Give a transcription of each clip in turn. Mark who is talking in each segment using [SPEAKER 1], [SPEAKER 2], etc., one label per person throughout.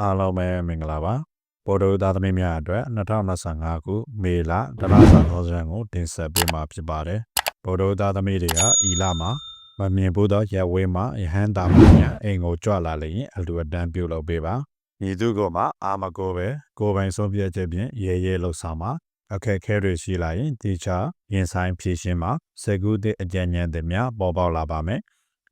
[SPEAKER 1] အားလုံးပဲမင်္ဂလာပါပေါ်တိုသားသမီးများအတွက်2025ခုမေလတလဆန်သောဇန်ကိုတင်ဆက်ပေးမှာဖြစ်ပါတယ်ပေါ်တိုသားသမီးတွေကဤလမှာမမြင်ဘူးသောရက်ဝေးမှာယဟန်တာမများအိမ်ကိုကြွလာလျင်အလူအတန်းပြုလုပ်ပေးပါညီသူကမှအာမကိုပဲကိုယ်ပိုင်ဆုံးဖြတ်ချက်ဖြင့်ရေရဲလှုပ်ဆောင်မှာအခက်အခဲတွေရှိလာရင်တေချာရင်ဆိုင်ဖြည့်ရှင်းမှာစေကူးတဲ့အကြံဉာဏ်တွေများပေါ်ပေါက်လာပါမယ်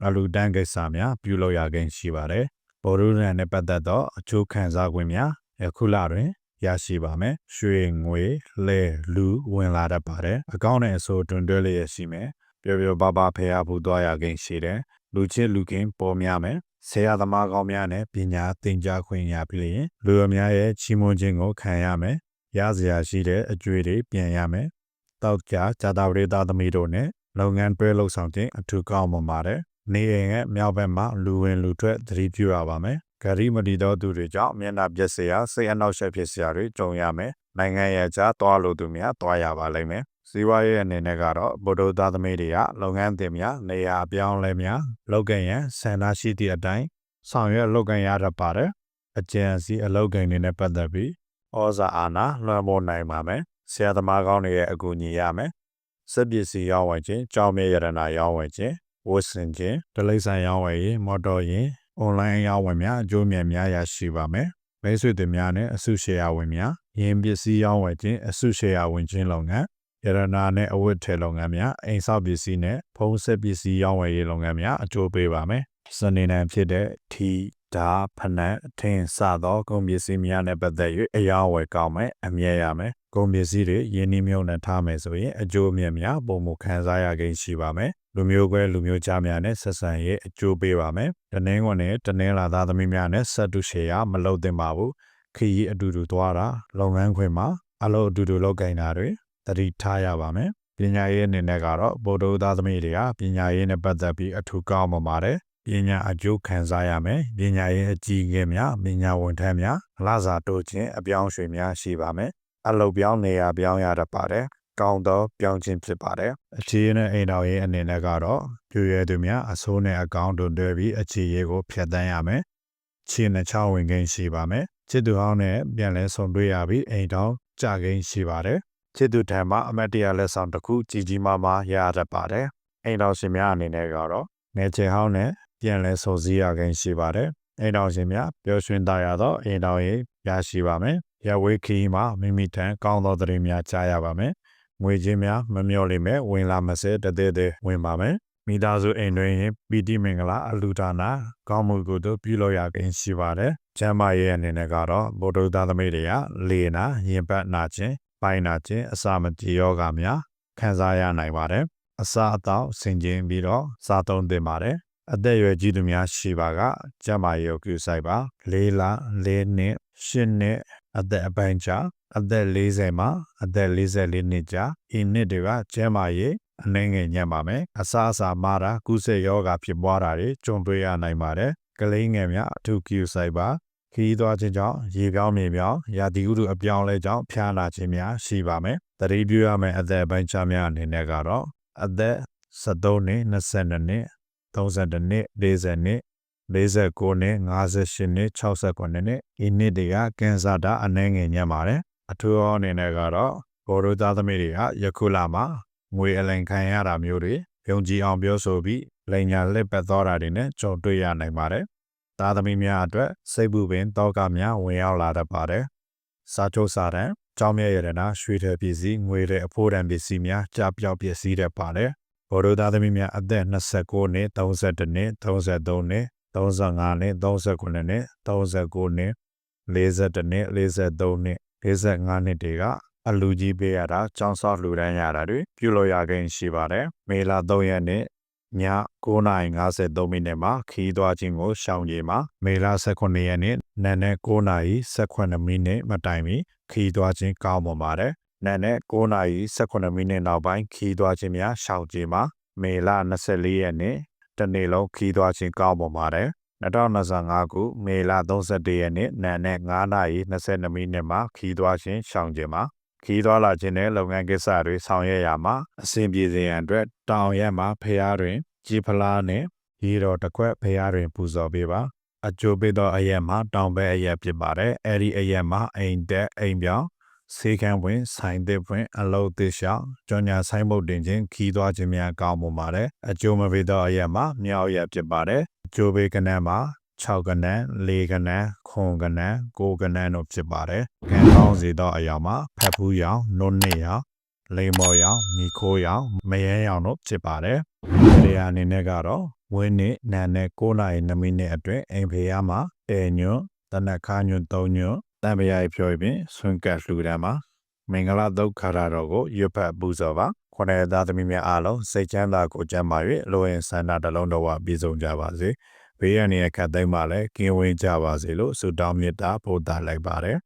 [SPEAKER 1] အလူတန်းကိစ္စများပြုလုပ်ရခြင်းရှိပါတယ် ဘော်ရူရန်နဲ့ပတ်သက်သောအကျိုးခံစား권များယခုလတွင်ရရှိပါမယ်။ရွှေငွေလဲလူဝင်လာတတ်ပါတယ်။အကောင့်နဲ့အဆိုတွင်တွဲလျက်ရှိမယ်။ပျော်ပျော်ပါပါဖယ်ရဖို့သွားရခြင်းရှိတယ်။လူချင်းလူကင်းပေါ်များမယ်။ဆရာသမားကောင်းများနဲ့ပညာသင်ကြားခွင့်ရပြီးရင်လူအများရဲ့ချီးမွမ်းခြင်းကိုခံရမယ်။ရစရာရှိတဲ့အကျွေးတွေပြန်ရမယ်။တောက်ကြဇာတာဝရိသားသမီးတို့နဲ့လုပ်ငန်းတွဲလှုပ်ဆောင်ခြင်းအထူးကောင်းပါပါတယ်။ နေအိမ်ရဲ့မြောက်ဘက်မှာလူဝင်လူထွက်သတိပြုရပါမယ်။ဂရီမတီသောသူတွေကြောင့်မျက်နှာပြက်စရာစိတ်အနှောက်အယှက်ဖြစ်စရာတွေကြုံရမယ်။နိုင်ငံရဲ့ကြားသွားလို့သူများသွားရပါလိမ့်မယ်။စီးပွားရေးအနေနဲ့ကတော့ဗုဒ္ဓသားသမီးတွေကလုပ်ငန်းတင်များနေရာအပြောင်းလဲများလုပ်ကင်ရန်ဆန္ဒရှိသည့်အတိုင်းဆောင်ရွက်လုပ်ကင်ရတတ်ပါတယ်။အကျဉ်းစီအလုပ်ကင်တွေနဲ့ပတ်သက်ပြီးဩဇာအာဏာလွှမ်းမိုးနိုင်ပါမယ်။ဆရာသမားကောင်းတွေရဲ့အကူအညီရမယ်။စက်ပစ္စည်းရောင်းဝယ်ခြင်းကြောင်းမြရတနာရောင်းဝယ်ခြင်း ဝတ်ဆင်ခြင်းဒလိမ့်ဆိုင်ရောင်းဝယ်ရေးမော်တော်ယာဉ်အွန်လိုင်းရောင်းဝယ်များအကျိုးမြတ်များရရှိပါမယ်။မိတ်ဆွေတွေများနဲ့အစုရှယ်ယာဝင်များယင်းပစ္စည်းရောင်းဝယ်ခြင်းအစုရှယ်ယာဝင်ခြင်းလုပ်ငန်းရတနာနဲ့အဝတ်ထည်လုပ်ငန်းများအိမ်ဆောက်ပစ္စည်းနဲ့ဖုံးဆက်ပစ္စည်းရောင်းဝယ်ရေးလုပ်ငန်းများအကျိုးပေးပါမယ်။စနေနေ့ဖြစ်တဲ့ထီ ဓာဖနက်အထင်းစသောကုန်ပစ္စည်းများနဲ့ပတ်သက်၍အယောင်းဝယ်ကောင်းမယ်အမြဲရမယ်။ကုန်ပစ္စည်းတွေယင်းနှမြုံနဲ့ထားမယ်ဆိုရင်အကျိုးအမြတ်များပုံမခံစားရခြင်းရှိပါမယ်လူမျိုးကွဲလူမျိုးကြားများနဲ့ဆက်ဆံရေးအကျိုးပေးပါမယ်။တနင်္ဂနွေနဲ့တနင်္လာသားသမီးများနဲ့ဆက်တူရှေရမလုပ်သင့်ပါဘူး။ခရီးအတူတူသွားတာလုပ်ငန်းခွင်မှာအလုပ်အတူတူလုပ်ကိုင်တာတွေတတိထားရပါမယ်။ပညာရေးအနေနဲ့ကတော့ဗုဒ္ဓသားသမီးတွေကပညာရေးနဲ့ပတ်သက်ပြီးအထူးကောင်းပါပါတယ်။ ပညာအကျိုးခံစားရမယ်။ပညာရေးအကြီးအကဲများပညာဝန်ထမ်းများလစာတိုးခြင်းအပြောင်းရွှေ့များရှိပါမယ်။အလုပ်ပြောင်းနေရာပြောင်းရတတ်ပါတယ်ကောင်းသောပြောင်းခြင်းဖြစ်ပါတယ်။အခြေရနဲ့အိမ်တော်ရဲ့အနေနဲ့ကတော့ပြည့်ရသူများအစိုးနဲ့အကောင့်တို့တွဲပြီးအခြေရကိုဖျက်ဆီးရမယ်။ခြေနဲ့ချဝင်ကိန်းရှိပါမယ်။ချစ်သူဟောင်းနဲ့ပြန်လဲဆုံတွေ့ရပြီးအိမ်တော်ကြကိန်းရှိပါတယ်။ချစ်သူထံမှအမတ်တရလက်ဆောင်တစ်ခုကြီးကြီးမားမားရတတ်ပါတယ်။အိမ်တော်ရှင်များအနေနဲ့ကတော့ငယ်ချေဟောင်းနဲ့ ပြန်လဲဆုံစည်းရကိန်းရှိပါတယ်။အိမ်တော်ရှင်များပျော်ရွှင်သားရသောအိမ်တော်ရဲ့ရရှိပါမယ်။ရဝေးခီးမှာမိမိထံကောင်းသောသတင်းများကြားရပါမယ်။ငွေချင်းများမမျောလိမ့်မယ်ဝင်လာမစဲတသေးသေးဝင်ပါမယ်မိသားစုအိမ်တွင်ပီတိမင်္ဂလာအလူဒါနာကောင်းမှုကိုတို့ပြုလုပ်ရခြင်းရှိပါတယ်။ကျမ်းမာရေးအနေနဲ့ကတော့ဗုဒ္ဓသားသမီးတွေကလေနာရင်ပတ်နာခြင်းပိုင်းနာခြင်းအစာမကြေယောဂများခံစားရနိုင်ပါတယ်။အစာအသောက်ဆင်ခြင်ပြီးတော့စားသုံးသင့်ပါတယ်။ အသက်အရွယ်ကြီးသူများရှိပါကကျမ်းမာရေးကိုပြုဆိုင်ပါ၄လ၄နှစ်၈နှစ်အသက်အပိုင်းချအသက်40မှာအသက်44နှစ်ကြာဤနှစ်တွေကကျန်းမာရေးအနှဲငယ်ညံ့ပါမယ်အစားအစာမာတာကုသယောဂဖြစ်ပွားတာတွေကြုံတွေ့ရနိုင်ပါတယ်ကလေးငယ်များအထူးကူဆိုင်ပါခီးသွားခြင်းကြောင့်ရေပြောင်းမြေပြောင်းရာသီဥတုအပြောင်းလဲကြောင့်ဖျားနာခြင်းများရှိပါမယ်တတိပြုရမယ့်အသက်ပိုင်းခြားများအနေနဲ့ကတော့အသက်73နှစ်22နှစ် 32နှစ်40နှစ်49နှစ်58နှစ်68နှစ်ဤနှစ်တွေကကင်ဆာတာအနှဲငယ်ညံ့ပါတယ်အထူးအနေနဲ့ကတော့ဘော်ရိုသားသမီးတွေကယခုလာမှာငွေအလင်ခံရတာမျိုးတွေယုံကြည်အောင်ပြောဆိုပြီးလိန်ညာလက်ပတ်သွားတာတွေနဲ့ကြုံတွေ့ရနိုင်ပါတယ်။သားသမီးများအတွက်စိတ်ပူပင်တောကများဝင်ရောက်လာတတ်ပါတယ်။စာချုပ်စာတမ်းကြောင်းမြရတနာရွှေထည်ပစ္စည်းငွေတဲ့အဖိုးတန်ပစ္စည်းများကြားပြောက်ပစ္စည်းတတ်ပါတယ်။ ဘော်ရိုသားသမီးများအသက်29နှစ်32နှစ်33နှစ်35နှစ်39နှစ်39နှစ်42နှစ်43နှစ်55နှစ်တွေကအလူကြီးပေးရတာចောင်းဆောက်လှူဒန်းရတာတွေပြုလုပ်ရခြင်းရှိပါတယ်မေလ3ရက်နေ့ည9:53မိနစ်မှာခီးသွားခြင်းကိုရှောင်ကြမှာမေလ18ရက်နေ့နံနက်9:18မိနစ်မတိုင်မီခီးသွားခြင်းကောင်းပါပါတယ် နံနက်9:18မိနစ်နောက်ပိုင်းခီးသွားခြင်းများရှောင်ကြမှာမေလ24ရက်နေ့တနေ့လုံးခီးသွားခြင်းကောင်းပါပါတယ်2025ခုမေလ31ရက်နေ့နံနက်9:22မိနစ်မှာခီးသွားခြင်းရှောင်ခြင်းမှာခီးသွားလာခြင်းနဲ့လုပ်ငန်းကိစ္စတွေဆောင်ရွက်ရမှာအဆင်ပြေစေရန်အတွက်တောင်ရက်မှာဖျားတွင်ကြည်ဖလားနဲ့ရေတော်တစ်ခွက်ဖျားတွင်ပူဇော်ပေးပါအကျိုးပေးသောအရက်မှာတောင်ဘက်အရက်ဖြစ်ပါတယ်အဲ့ဒီအရက်မှာအိမ်တက်အိမ်ပြောင်း ဆေးကန်းဝင်ဆိုင်သစ်ဖွင့်အလုပ်သစ်ရှောင်းကြော်ညာဆိုင်မုတ်တင်ခြင်းခီးသွားခြင်းများကောင်းမှုပါတယ်အကျိုးမပေးသောအရက်မှာမြောက်ရက်ဖြစ်ပါတယ်အကျိုးပေးကဏ္ဍမှာ6ကဏ္ဍ4ကဏ္ဍခွန်ကဏ္ဍ9ကဏ္ဍတို့ဖြစ်ပါတယ်ကံကောင်းစေသောအရာမှာဖက်ဖူးရောင်နုတ်နှစ်ရောင်လိမ္မော်ရောင်မိခိုးရောင်မယန်းရောင်တို့ဖြစ်ပါတယ်ဒီနေရာအနေနဲ့ကတော့ဝင်းနေနန်နဲ့9နာရီ2မိနစ်အတွင်းအိမ်ဖေရမှာအဲညွန်းတနက်ခါညွန်း3ညွန်း တံပရာဖြော်ပြီးဆွန့်ကတ်လှူဒန်းမှာမင်္ဂလာတုတ်ခါရတော်ကိုရွတ်ဖတ်ပူဇော်ပါခொနည်းသားသမီးများအားလုံးစိတ်ချမ်းသာကိုကြမ်းပါ၍လိုရင်ဆန္ဒတစ်လုံးတော်ဝပြည့်စုံကြပါစေဘေးရန်ရဲ့ခတ်သိမ်းပါလဲကင်းဝေးကြပါစေလို့ဆုတောင်းမေတ္တာပို့သလိုက်ပါတယ်